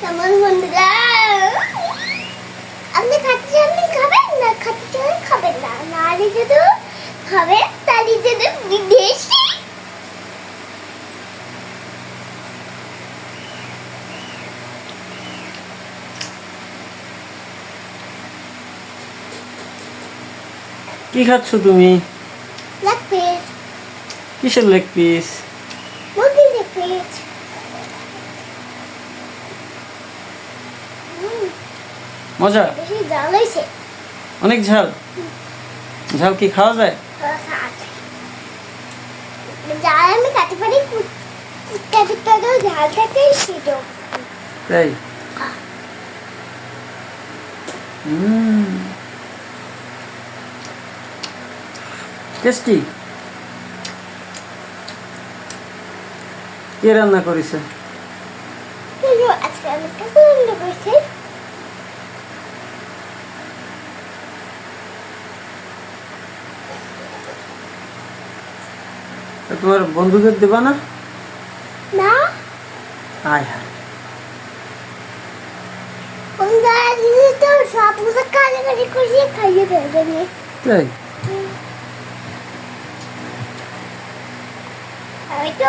কেমন বন্ধুরা? আপনি খাবেন না? চাউমিন খাবেন না? নাহলে যদি খাবেন তাহলে যদি বিদেশি। কি খাচ্ছ তুমি? Leg piece. কিসের লেগ পিস? মুরগির লেগ পিস। মজা? অনেক ঝাল। ঝাল কি খাওয়া যায়? ঝাল তাই? টেস্টি? কে রান্না করেছে? আজকে আমি পছন্দ করছি তা তোমার বন্ধুদের দেবা না? না। আয় হায়। ফেলবে তাই আমি তো